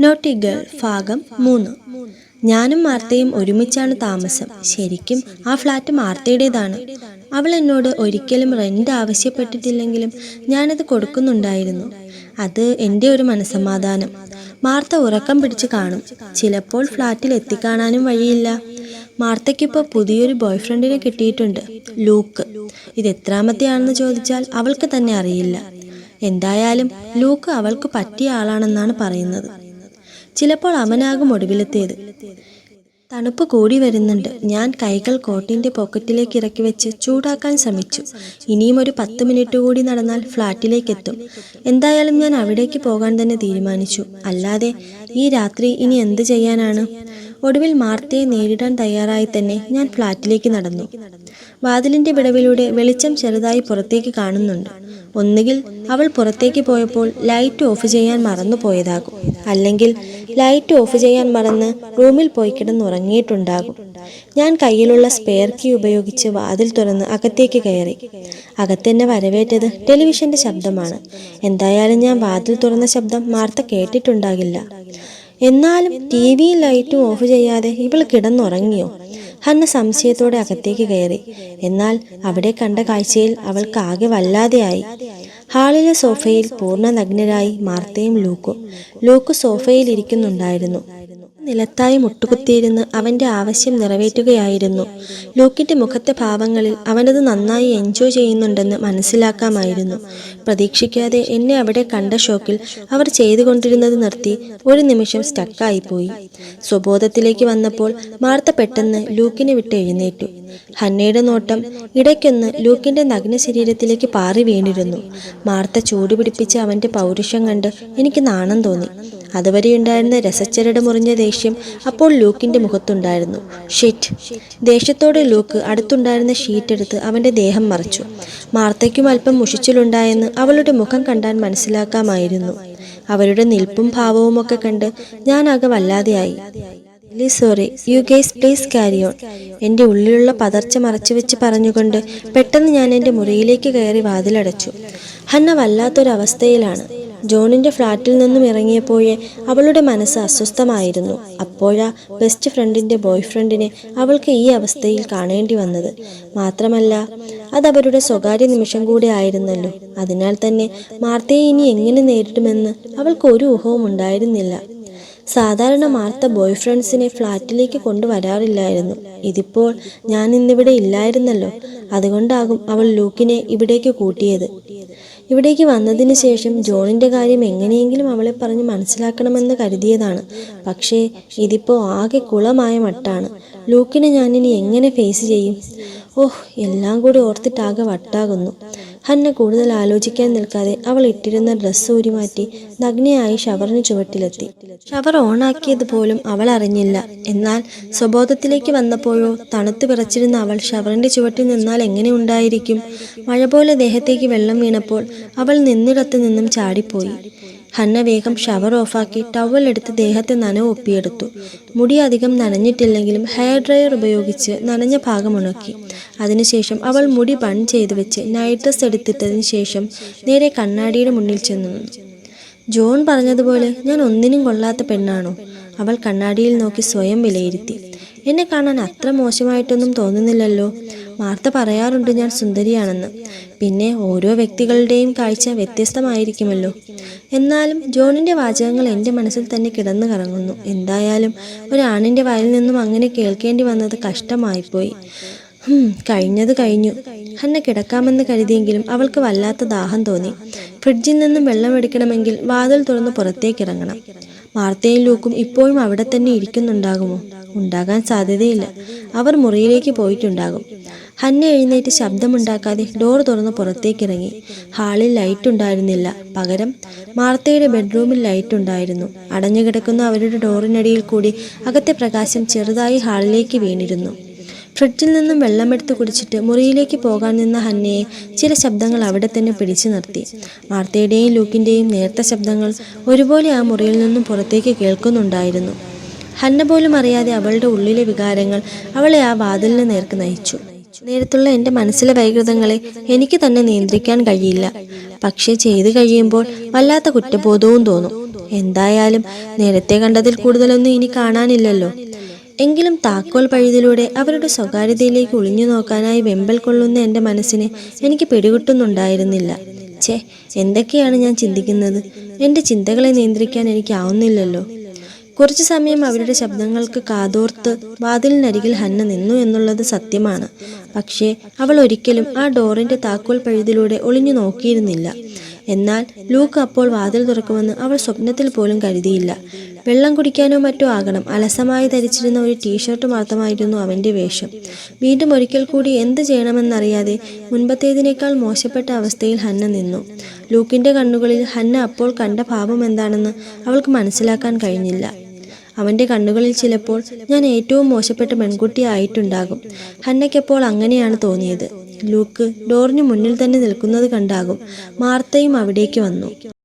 Naughty girl ഭാഗം മൂന്ന്. ഞാനും മാർത്തയും ഒരുമിച്ചാണ് താമസം. ശരിക്കും ആ ഫ്ലാറ്റ് മാർത്തയുടേതാണ്. അവൾ എന്നോട് ഒരിക്കലും റെന്റ് ആവശ്യപ്പെട്ടിട്ടില്ലെങ്കിലും ഞാനത് കൊടുക്കുന്നുണ്ടായിരുന്നു. അത് എന്റെ ഒരു മനസമാധാനം മാർത്ത ഉറക്കം പിടിച്ച് കാണും. ചിലപ്പോൾ ഫ്ലാറ്റിൽ എത്തിക്കാണാനും വഴിയില്ല. മാർത്തയ്ക്കിപ്പോൾ പുതിയൊരു ബോയ്ഫ്രണ്ടിനെ കിട്ടിയിട്ടുണ്ട് ലൂക്ക്. ഇത് എത്രാമത്തെയാണെന്ന് ചോദിച്ചാൽ അവൾക്ക് തന്നെ അറിയില്ല. എന്തായാലും ലൂക്ക് അവൾക്ക് പറ്റിയ ആളാണെന്നാണ് പറയുന്നത്. ചിലപ്പോൾ അവനാകും ഒടുവിലെത്തിയത് തണുപ്പ് കൂടി വരുന്നുണ്ട്. ഞാൻ കൈകൾ കോട്ടിന്റെ പോക്കറ്റിലേക്ക് ഇറക്കി വെച്ച് ചൂടാക്കാൻ ശ്രമിച്ചു. ഇനിയും ഒരു പത്ത് മിനിറ്റ് കൂടി നടന്നാൽ ഫ്ലാറ്റിലേക്ക് എത്തും. എന്തായാലും ഞാൻ അവിടേക്ക് പോകാൻ തന്നെ തീരുമാനിച്ചു. അല്ലാതെ ഈ രാത്രി ഇനി എന്ത് ചെയ്യാനാണ്? ഒടുവിൽ മാർത്തയെ നേരിടാൻ തയ്യാറായി തന്നെ ഞാൻ ഫ്ലാറ്റിലേക്ക് നടന്നു. വാതിലിന്റെ വിടവിലൂടെ വെളിച്ചം ചെറുതായി പുറത്തേക്ക് കാണുന്നുണ്ട്. ഒന്നുകിൽ അവൾ പുറത്തേക്ക് പോയപ്പോൾ ലൈറ്റ് ഓഫ് ചെയ്യാൻ മറന്നു പോയതാകും അല്ലെങ്കിൽ ലൈറ്റ് ഓഫ് ചെയ്യാൻ മറന്ന് റൂമിൽ പോയി കിടന്നുറങ്ങിയിട്ടുണ്ടാകും. ഞാൻ കയ്യിലുള്ള സ്പെയർ കീ ഉപയോഗിച്ച് വാതിൽ തുറന്ന് അകത്തേക്ക് കയറി. അകത്തെന്നെ വരവേറ്റത് ടെലിവിഷന്റെ ശബ്ദമാണ്. എന്തായാലും ഞാൻ വാതിൽ തുറന്ന ശബ്ദം മാർത്ത കേട്ടിട്ടുണ്ടാകില്ല. എന്നാലും ടി വിയും ലൈറ്റും ഓഫ് ചെയ്യാതെ ഇവൾ കിടന്നുറങ്ങിയോ? ഹന്ന സംശയത്തോടെ അകത്തേക്ക് കയറി. എന്നാൽ അവിടെ കണ്ട കാഴ്ചയിൽ അവൾക്ക് ആകെ വല്ലാതെയായി. ഹാളിലെ സോഫയിൽ പൂർണ നഗ്നരായി മാർത്തയും ലൂക്കും. ലൂക്ക് സോഫയിൽ ഇരിക്കുന്നുണ്ടായിരുന്നു. നിലത്തായി മുട്ടുകുത്തിയിരുന്ന് അവന്റെ ആവശ്യം നിറവേറ്റുകയായിരുന്നു. ലൂക്കിന്റെ മുഖത്തെ ഭാവങ്ങളിൽ അവനത് നന്നായി എൻജോയ് ചെയ്യുന്നുണ്ടെന്ന് മനസ്സിലാക്കാമായിരുന്നു. പ്രതീക്ഷിക്കാതെ എന്നെ അവിടെ കണ്ട ഷോക്കിൽ അവർ ചെയ്തുകൊണ്ടിരുന്നത് നിർത്തി ഒരു നിമിഷം സ്റ്റക്കായിപ്പോയി. സ്വബോധത്തിലേക്ക് വന്നപ്പോൾ മാർത്ത പെട്ടെന്ന് ലൂക്കിനെ വിട്ട് എഴുന്നേറ്റു. ഹന്നയുടെ നോട്ടം ഇടയ്ക്കൊന്ന് ലൂക്കിന്റെ നഗ്ന ശരീരത്തിലേക്ക് പാറി വീണിരുന്നു. മാർത്ത ചൂടുപിടിപ്പിച്ച അവന്റെ പൗരുഷം കണ്ട് എനിക്ക് നാണം തോന്നി. അതുവരെ ഉണ്ടായിരുന്ന രസച്ചരട് മുറിഞ്ഞ ദേഷ്യം അപ്പോൾ ലൂക്കിന്റെ മുഖത്തുണ്ടായിരുന്നു. ഷിറ്റ് ദേഷ്യത്തോടെ ലൂക്ക് അടുത്തുണ്ടായിരുന്ന ഷീറ്റ് എടുത്ത് അവന്റെ ദേഹം മറച്ചു. മാർത്തയ്ക്കും അല്പം മുഷിച്ചിലുണ്ടായെന്ന് അവളുടെ മുഖം കണ്ടാൽ മനസ്സിലാക്കാമായിരുന്നു. അവരുടെ നിൽപ്പും ഭാവവും ഒക്കെ കണ്ട് ഞാനാകെ വല്ലാതെയായി. Sorry you guys please carry on എന്റെ ഉള്ളിലുള്ള പതർച്ച മറച്ചു വെച്ച് പറഞ്ഞുകൊണ്ട് പെട്ടെന്ന് ഞാൻ എന്റെ മുറിയിലേക്ക് കയറി വാതിലടച്ചു. ഹന്ന വല്ലാത്തൊരവസ്ഥയിലാണ്. ജോണിന്റെ ഫ്ലാറ്റിൽ നിന്നും ഇറങ്ങിയപ്പോഴേ അവളുടെ മനസ്സ് അസ്വസ്ഥമായിരുന്നു. അപ്പോഴാ ബെസ്റ്റ് ഫ്രണ്ടിന്റെ ബോയ്ഫ്രണ്ടിനെ അവൾക്ക് ഈ അവസ്ഥയിൽ കാണേണ്ടി വന്നത്. മാത്രമല്ല അതവരുടെ സ്വകാര്യ നിമിഷം കൂടെ ആയിരുന്നല്ലോ. അതിനാൽ തന്നെ മാർത്തയെ ഇനി എങ്ങനെ നേരിടുമെന്ന് അവൾക്ക് ഒരു ഊഹവും ഉണ്ടായിരുന്നില്ല. സാധാരണ മാർത്ത ബോയ് ഫ്രണ്ട്സിനെ ഫ്ലാറ്റിലേക്ക് കൊണ്ടുവരാറില്ലായിരുന്നു. ഇതിപ്പോൾ ഞാൻ ഇന്നിവിടെ ഇല്ലായിരുന്നല്ലോ. അതുകൊണ്ടാകും അവൾ ലൂക്കിനെ ഇവിടേക്ക് കൂട്ടിയത്. ഇവിടേക്ക് വന്നതിന് ശേഷം ജോണിന്റെ കാര്യം എങ്ങനെയെങ്കിലും അവളെ പറഞ്ഞ് മനസ്സിലാക്കണമെന്ന് കരുതിയതാണ്. പക്ഷേ ഇതിപ്പോ ആകെ കുളമായ മട്ടാണ്. ലൂക്കിനെ ഞാനിനി എങ്ങനെ ഫേസ് ചെയ്യും? ഓഹ് എല്ലാം കൂടി ഓർത്തിട്ടാകെ വട്ടാകുന്നു. ഹന്ന കൂടുതൽ ആലോചിക്കാൻ നിൽക്കാതെ അവൾ ഇട്ടിരുന്ന ഡ്രസ്സ് ഊരി മാറ്റി നഗ്നയായി ഷവറിന് ചുവട്ടിലെത്തി. ഷവർ ഓണാക്കിയത് പോലും അവൾ അറിഞ്ഞില്ല. എന്നാൽ സ്വബോധത്തിലേക്ക് വന്നപ്പോഴോ തണുത്ത് വിറച്ചിരുന്ന അവൾ ഷവറിന്റെ ചുവട്ടിൽ നിന്നാൽ എങ്ങനെ ഉണ്ടായിരിക്കും? മഴ പോലെ ദേഹത്തേക്ക് വെള്ളം വീണപ്പോൾ അവൾ നിന്നിടത്ത് നിന്നും ചാടിപ്പോയി. ഹന്ന വേഗം ഷവർ ഓഫാക്കി ടവൽ എടുത്ത് ദേഹത്തെ നനവ് ഒപ്പിയെടുത്തു. മുടി അധികം നനഞ്ഞിട്ടില്ലെങ്കിലും ഹെയർ ഡ്രയർ ഉപയോഗിച്ച് നനഞ്ഞ ഭാഗം ഉണക്കി. അതിനുശേഷം അവൾ മുടി ബൺ ചെയ്തു വെച്ച് നൈറ്റ് ഡ്രസ് എടുത്തിട്ടതിന് ശേഷം നേരെ കണ്ണാടിയുടെ മുന്നിൽ ചെന്നു. ജോൺ പറഞ്ഞതുപോലെ ഞാൻ ഒന്നിനും കൊള്ളാത്ത പെണ്ണാണോ? അവൾ കണ്ണാടിയിൽ നോക്കി സ്വയം വിലയിരുത്തി. എന്നെ കാണാൻ അത്ര മോശമായിട്ടൊന്നും തോന്നുന്നില്ലല്ലോ. വാർത്ത പറയാറുണ്ട് ഞാൻ സുന്ദരിയാണെന്ന്. പിന്നെ ഓരോ വ്യക്തികളുടെയും കാഴ്ച വ്യത്യസ്തമായിരിക്കുമല്ലോ. എന്നാലും ജോണിന്റെ വാചകങ്ങൾ എന്റെ മനസ്സിൽ തന്നെ കിടന്നു കറങ്ങുന്നു. എന്തായാലും ഒരാണിന്റെ വായിൽ നിന്നും അങ്ങനെ കേൾക്കേണ്ടി വന്നത് കഷ്ടമായിപ്പോയി. കഴിഞ്ഞത് കഴിഞ്ഞു. ഹന്ന കിടക്കാമെന്ന് കരുതിയെങ്കിലും അവൾക്ക് വല്ലാത്ത ദാഹം തോന്നി. ഫ്രിഡ്ജിൽ നിന്നും വെള്ളം എടുക്കണമെങ്കിൽ വാതിൽ തുറന്ന് പുറത്തേക്ക് ഇറങ്ങണം. മാർത്തയും ലൂക്കും ഇപ്പോഴും അവിടെ തന്നെ ഇരിക്കുന്നുണ്ടാകുമോ? ഉണ്ടാകാൻ സാധ്യതയില്ല. അവർ മുറിയിലേക്ക് പോയിട്ടുണ്ടാകും. ഹന്ന എഴുന്നേറ്റ് ശബ്ദമുണ്ടാക്കാതെ ഡോർ തുറന്ന് പുറത്തേക്കിറങ്ങി. ഹാളിൽ ലൈറ്റ് ഉണ്ടായിരുന്നില്ല പകരം മാർത്തയുടെ ബെഡ്റൂമിൽ ലൈറ്റ് ഉണ്ടായിരുന്നു അടഞ്ഞുകിടക്കുന്ന അവരുടെ ഡോറിനടിയിൽ കൂടി അകത്തെ പ്രകാശം ചെറുതായി ഹാളിലേക്ക് വീണിരുന്നു. ഫ്രിഡ്ജിൽ നിന്നും വെള്ളമെടുത്ത് കുടിച്ചിട്ട് മുറിയിലേക്ക് പോകാൻ നിന്ന ഹന്നയെ ചില ശബ്ദങ്ങൾ അവിടെ തന്നെ പിടിച്ചു നിർത്തി. മാർത്തയുടെയും ലൂക്കിന്റെയും നേർത്ത ശബ്ദങ്ങൾ ഒരുപോലെ ആ മുറിയിൽ നിന്നും പുറത്തേക്ക് കേൾക്കുന്നുണ്ടായിരുന്നു. ഹന്ന പോലും അറിയാതെ അവളുടെ ഉള്ളിലെ വികാരങ്ങൾ അവളെ ആ വാതിലിന് നേർക്ക് നയിച്ചു. നേരത്തുള്ള എന്റെ മനസ്സിലെ വൈകൃതങ്ങളെ എനിക്ക് തന്നെ നിയന്ത്രിക്കാൻ കഴിയില്ല. പക്ഷേ ചെയ്തു കഴിയുമ്പോൾ വല്ലാത്ത കുറ്റബോധവും തോന്നും. എന്തായാലും നേരത്തെ കണ്ടതിൽ കൂടുതലൊന്നും ഇനി കാണാനില്ലല്ലോ. എങ്കിലും താക്കോൽ പഴുതിലൂടെ അവരുടെ സ്വകാര്യതയിലേക്ക് ഒളിഞ്ഞു നോക്കാനായി വെമ്പൽ കൊള്ളുന്ന എന്റെ മനസ്സിനെ എനിക്ക് പിടികിട്ടുന്നുണ്ടായിരുന്നില്ല. ഛേ എന്തൊക്കെയാണ് ഞാൻ ചിന്തിക്കുന്നത്? എന്റെ ചിന്തകളെ നിയന്ത്രിക്കാൻ എനിക്കാവുന്നില്ലല്ലോ. കുറച്ചു സമയം അവരുടെ ശബ്ദങ്ങൾക്ക് കാതോർത്ത് വാതിലിനരികിൽ ഹന്ന നിന്നു എന്നുള്ളത് സത്യമാണ്. പക്ഷേ അവൾ ഒരിക്കലും ആ ഡോറിന്റെ താക്കോൽ പഴുതിലൂടെ ഒളിഞ്ഞു നോക്കിയിരുന്നില്ല. എന്നാൽ ലൂക്ക് അപ്പോൾ വാതിൽ തുറക്കുമെന്ന് അവൾ സ്വപ്നത്തിൽ പോലും കരുതിയില്ല. വെള്ളം കുടിക്കാനോ മറ്റോ ആകണം. അലസമായി ധരിച്ചിരുന്ന ഒരു ടീഷർട്ട് മാത്രമായിരുന്നു അവന്റെ വേഷം. വീണ്ടും ഒരിക്കൽ കൂടി എന്ത് ചെയ്യണമെന്നറിയാതെ മുൻപത്തേതിനേക്കാൾ മോശപ്പെട്ട അവസ്ഥയിൽ ഹന്ന നിന്നു. ലൂക്കിന്റെ കണ്ണുകളിൽ ഹന്ന അപ്പോൾ കണ്ട ഭാവം എന്താണെന്ന് അവൾക്ക് മനസ്സിലാക്കാൻ കഴിഞ്ഞില്ല. അവന്റെ കണ്ണുകളിൽ ചിലപ്പോൾ ഞാൻ ഏറ്റവും മോശപ്പെട്ട പെൺകുട്ടിയായിട്ടുണ്ടാകും ഹന്നയ്ക്കപ്പോൾ അങ്ങനെയാണ് തോന്നിയത്. ലൂക്ക് ഡോറിന് മുന്നിൽ തന്നെ നിൽക്കുന്നത് കണ്ടാകും. മാർത്തയും അവിടേക്ക് വന്നു.